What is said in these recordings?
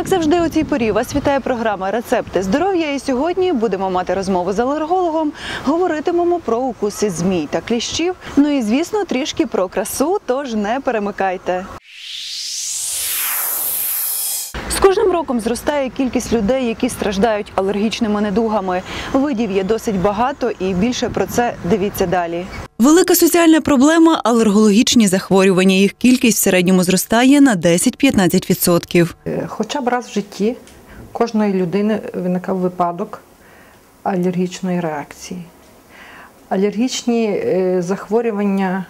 Як завжди, у цій порі вас вітає програма Рецепти здоров'я. І сьогодні будемо мати розмову з алергологом. Говоритимемо про укуси змій та кліщів. Ну і звісно, трішки про красу, тож не перемикайте. Кожним роком зростає кількість людей, які страждають алергічними недугами. Видів є досить багато, і більше про це дивіться далі. Велика соціальна проблема алергологічні захворювання. Їх кількість в середньому зростає на 10-15%. Е, Хоча б раз в житті кожної людини виникав випадок алергічної реакції. Алергічні е, захворювання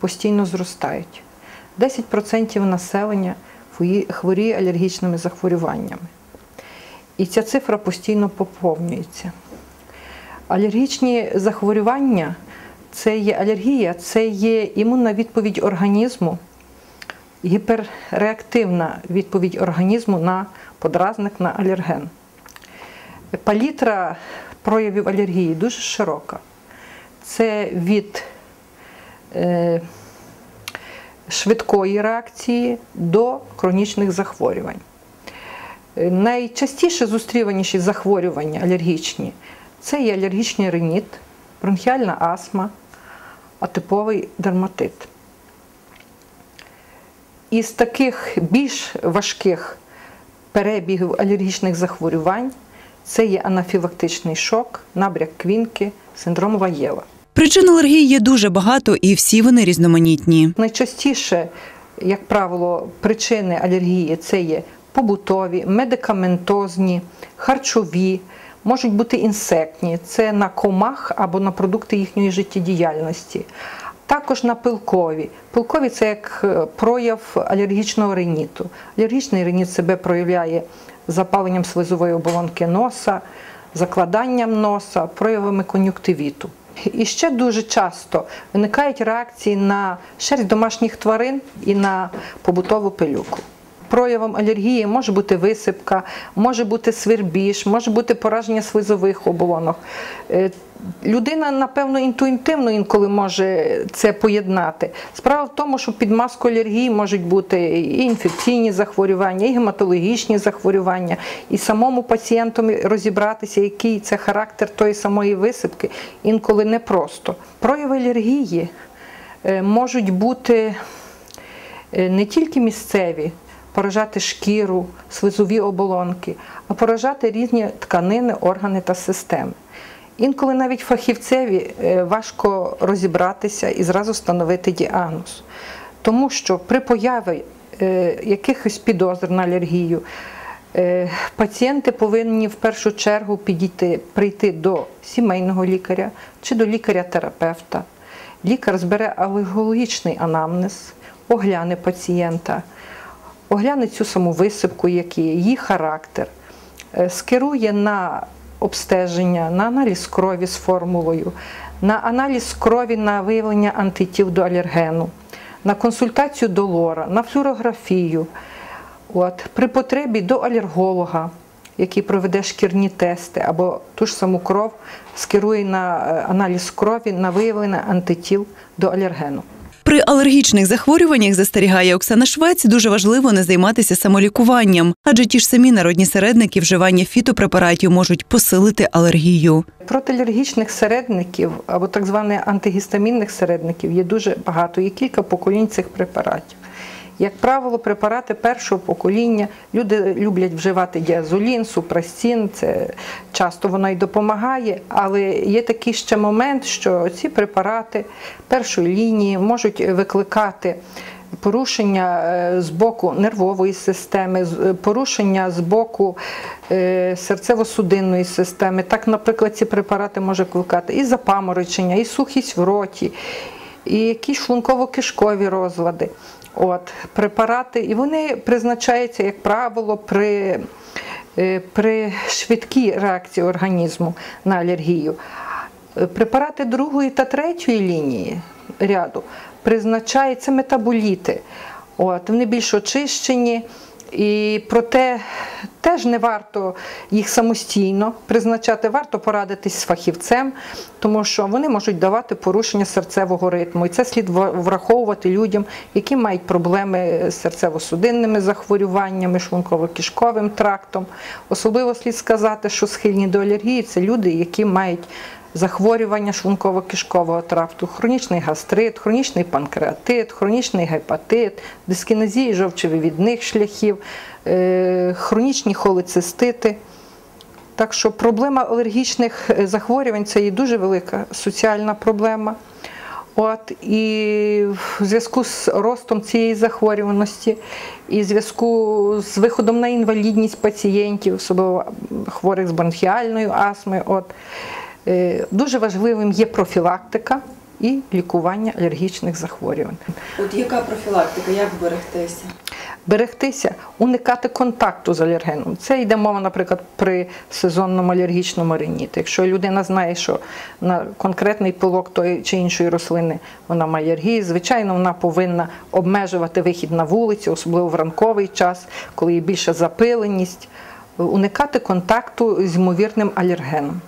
постійно зростають. 10% населення хворіє алергічними захворюваннями. І ця цифра постійно поповнюється. Алергічні захворювання це є алергія, це є імунна відповідь організму гіперреактивна відповідь організму на подразник на алерген. Палітра проявів алергії дуже широка. Це від е, швидкої реакції до хронічних захворювань. Е, Найчастіше зустріваніші захворювання алергічні це є алергічний риніт, бронхіальна астма, атиповий дерматит. Із таких більш важких перебігів алергічних захворювань це є анафілактичний шок, набряк квінки, синдром Ваєва. Причин алергії є дуже багато, і всі вони різноманітні. Найчастіше, як правило, причини алергії це є побутові, медикаментозні, харчові, можуть бути інсектні, це на комах або на продукти їхньої життєдіяльності. Також на пилкові. Пилкові це як е, прояв алергічного риніту. Алергічний риніт себе проявляє запаленням слизової оболонки носа, закладанням носа, проявами кон'юктивіту. І ще дуже часто виникають реакції на шерсть домашніх тварин і на побутову пилюку. Проявом алергії може бути висипка, може бути свербіж, може бути пораження слизових оболонок. Е, Людина, напевно, інтуїтивно інколи може це поєднати. Справа в тому, що під маскою алергії можуть бути і інфекційні захворювання, і гематологічні захворювання, і самому пацієнту розібратися, який це характер тої самої висипки, інколи непросто. Прояви алергії е, можуть бути е, не тільки місцеві, поражати шкіру, слизові оболонки, а поражати різні тканини, органи та системи. Інколи навіть фахівцеві е, важко розібратися і зразу встановити діагноз. Тому що при появі е, якихось підозр на алергію е, пацієнти повинні в першу чергу підійти, прийти до сімейного лікаря чи до лікаря-терапевта. Лікар збере алергологічний анамнез, огляне пацієнта, огляне цю саму висипку, який є, її характер, е, скерує на обстеження, на аналіз крові з формулою, на аналіз крові на виявлення антитіл до алергену, на консультацію до лора, на флюорографію. От, при потребі до алерголога, який проведе шкірні тести, або ту ж саму кров скерує на е, аналіз крові на виявлення антитіл до алергену. При алергічних захворюваннях застерігає Оксана Швець, дуже важливо не займатися самолікуванням, адже ті ж самі народні середники вживання фітопрепаратів можуть посилити алергію. Протиалергічних середників або так званих антигістамінних середників є дуже багато, є кілька поколінь цих препаратів. Як правило, препарати першого покоління люди люблять вживати діазолін, супрастін, це часто воно й допомагає, але є такий ще момент, що ці препарати першої лінії можуть викликати порушення е, з боку нервової системи, е, порушення з боку е, серцево-судинної системи. Так, наприклад, ці препарати можуть викликати і запаморочення, і сухість в роті, і якісь шлунково-кишкові розлади. От, препарати, і вони призначаються, як правило, при, е, при швидкій реакції організму на алергію. Препарати другої та третьої лінії ряду призначаються метаболіти. От, вони більш очищені. І проте Теж не варто їх самостійно призначати, варто порадитись з фахівцем, тому що вони можуть давати порушення серцевого ритму. І це слід враховувати людям, які мають проблеми з серцево-судинними захворюваннями, шлунково-кишковим трактом. Особливо слід сказати, що схильні до алергії це люди, які мають захворювання шлунково-кишкового тракту, хронічний гастрит, хронічний панкреатит, хронічний гепатит, дискінезії жовчовивідних шляхів, е, хронічні холецистити. Так що проблема алергічних е, захворювань це є дуже велика соціальна проблема. От, і в зв'язку з ростом цієї захворюваності, і в зв'язку з виходом на інвалідність пацієнтів, особливо хворих з бронхіальною астмою, дуже важливим є профілактика і лікування алергічних захворювань. От яка профілактика, як берегтися? берегтися, уникати контакту з алергеном. Це йде мова, наприклад, при сезонному алергічному реніті. Якщо людина знає, що на конкретний пилок тої чи іншої рослини вона має алергію, звичайно, вона повинна обмежувати вихід на вулицю, особливо в ранковий час, коли є більша запиленість, уникати контакту з ймовірним алергеном.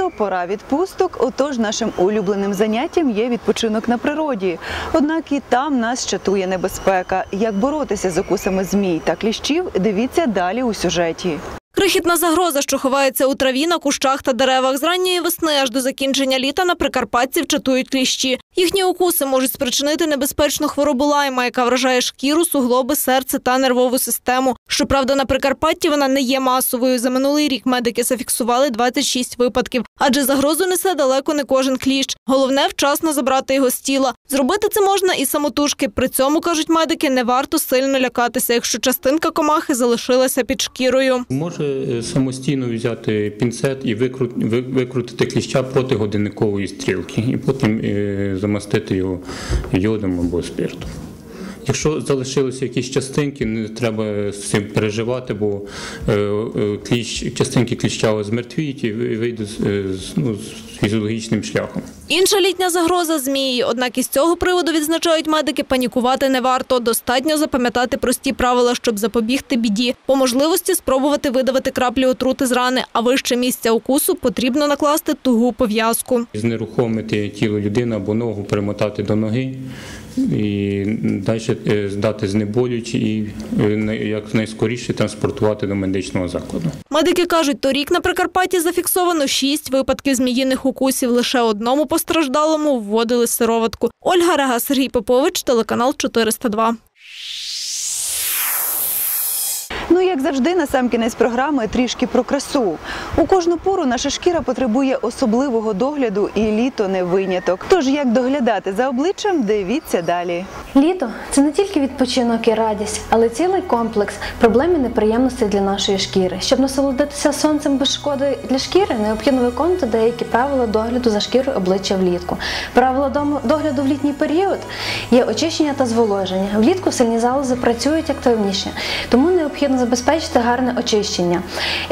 Літо пора відпусток, отож нашим улюбленим заняттям є відпочинок на природі. Однак і там нас чатує небезпека. Як боротися з укусами змій та кліщів, дивіться далі у сюжеті. Крихітна загроза, що ховається у траві, на кущах та деревах. З ранньої весни аж до закінчення літа на прикарпатців чатують кліщі. Їхні укуси можуть спричинити небезпечну хворобу лайма, яка вражає шкіру, суглоби, серце та нервову систему. Щоправда, на Прикарпатті вона не є масовою. За минулий рік медики зафіксували 26 випадків, адже загрозу несе далеко не кожен кліщ. Головне вчасно забрати його з тіла. Зробити це можна і самотужки. При цьому кажуть медики, не варто сильно лякатися, якщо частинка комахи залишилася під шкірою. Може е, самостійно взяти пінцет і викрут- викрутити кліща проти годинникової стрілки, і потім е, замастити його йодом або спиртом. Якщо залишилися якісь частинки, не треба з цим переживати, бо е, е, кліщ, частинки кліща змертвіють і ви- вийдуть з, е, ну, з фізіологічним шляхом. Інша літня загроза змії. Однак із цього приводу відзначають медики, панікувати не варто. Достатньо запам'ятати прості правила, щоб запобігти біді. По можливості спробувати видавити краплі отрути з рани, а вище місця укусу потрібно накласти тугу пов'язку. знерухомити тіло людини або ногу примотати до ноги і далі е, здати знеболюючі і е, най- якнайскоріше транспортувати до медичного закладу. Медики кажуть, торік на Прикарпатті зафіксовано шість випадків зміїних укусів. Лише одному постраждалому вводили сироватку. Ольга Рега, Сергій Попович, телеканал 402. Ну, як завжди, на сам кінець програми трішки про красу. У кожну пору наша шкіра потребує особливого догляду, і літо не виняток. Тож як доглядати за обличчям, дивіться далі. Літо це не тільки відпочинок і радість, але цілий комплекс проблем і неприємностей для нашої шкіри. Щоб насолодитися сонцем без шкоди для шкіри, необхідно виконувати деякі правила догляду за шкірою обличчя влітку. Правила догляду в літній період є очищення та зволоження. Влітку сильні залози працюють активніше, тому необхідно забезпечити гарне очищення.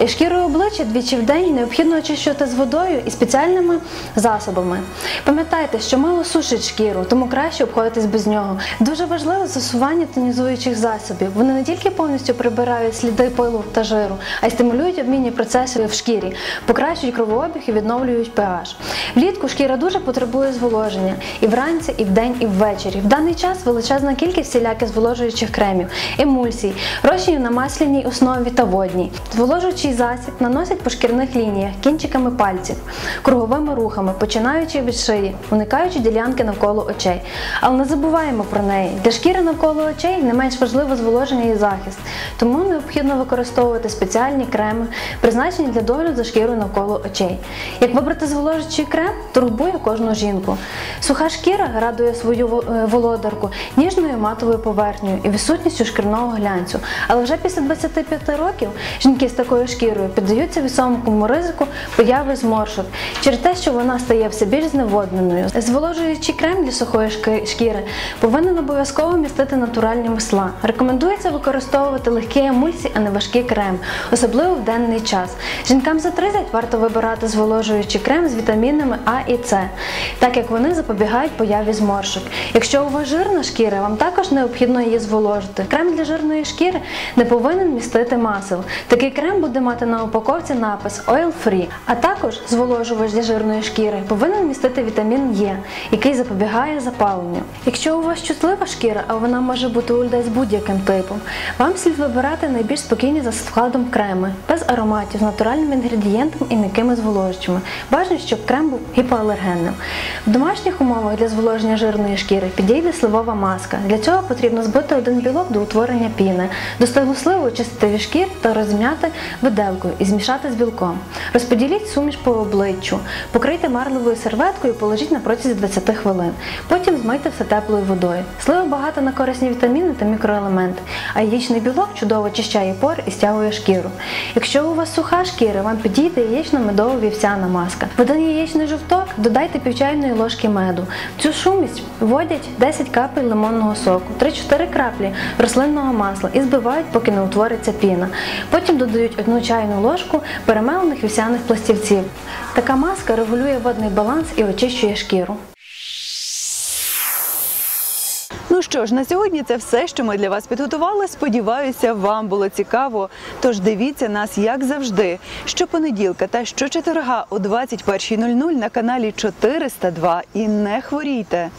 Шкіру обличчя двічі в день необхідно очищувати з водою і спеціальними засобами. Пам'ятайте, що мило сушить шкіру, тому краще обходитись без нього. Дуже важливе застосування тонізуючих засобів. Вони не тільки повністю прибирають сліди пилу та жиру, а й стимулюють обмінні процеси в шкірі, покращують кровообіг і відновлюють pH. Влітку шкіра дуже потребує зволоження і вранці, і вдень, і ввечері. В даний час величезна кількість всіляких зволожуючих кремів, емульсій, розчинів на масляній основі та водній. Зволожуючий засіб наносять по шкірних лініях кінчиками пальців, круговими рухами, починаючи від шиї, уникаючи ділянки навколо очей. Але не забуваємо про неї. Для шкіри навколо очей не менш важливо зволоження і захист, тому необхідно використовувати спеціальні креми, призначені для догляду за шкірою навколо очей. Як вибрати зволожуючий крем, турбує кожну жінку. Суха шкіра радує свою е, володарку ніжною матовою поверхнею і відсутністю шкірного глянцю. Але вже після 25 років жінки з такою шкірою піддаються високому ризику появи зморшок через те, що вона стає все більш зневодненою. Зволожуючий крем для сухої шкіри повинен обов'язково містити натуральні масла. Рекомендується використовувати легкі емульсії, а не важкий крем, особливо в денний час. Жінкам за 30 варто вибирати зволожуючий крем з вітамінами А і С, так як вони запобігають появі зморшок. Якщо у вас жирна шкіра, вам також необхідно її зволожити. Крем для жирної шкіри не повинен містити масел. Такий крем буде мати на упаковці напис Oil Free, а також зволожувач для жирної шкіри повинен містити вітамін Е, який запобігає запаленню. Якщо у вас чутлива шкіра, а вона може бути у людей з будь-яким типом, вам слід вибирати найбільш спокійні за складом креми, без ароматів, з натуральними інгредієнтами і м'якими зволожувачами. Бажано, щоб крем був гіпоалергенним. В домашніх умовах для зволоження жирної шкіри підійде сливова маска. Для цього потрібно збити один білок до утворення піни, сливу від шкір та розм'яти виделкою і змішати з білком. Розподіліть суміш по обличчю, покрийте марлевою серветкою і положіть на протязі 20 хвилин. Потім змийте все теплою водою. Слива багата на корисні вітаміни та мікроелементи, а яєчний білок чудово очищає пори і стягує шкіру. Якщо у вас суха шкіра, вам підійде яєчно-медово-вівсяна маска. В один яєчний жовток додайте пів чайної ложки меду. Цю шумість вводять 10 капель лимонного соку, 3-4 краплі рослинного масла і збивають, поки не утвориться піна. Потім додають одну чайну ложку перемелених вівсяних пластівців. Така маска регулює водний баланс і очищує шкіру. Ну що ж, на сьогодні це все, що ми для вас підготували. Сподіваюся, вам було цікаво. Тож дивіться нас, як завжди, щопонеділка та щочетверга о 21.00 на каналі 402 і не хворійте.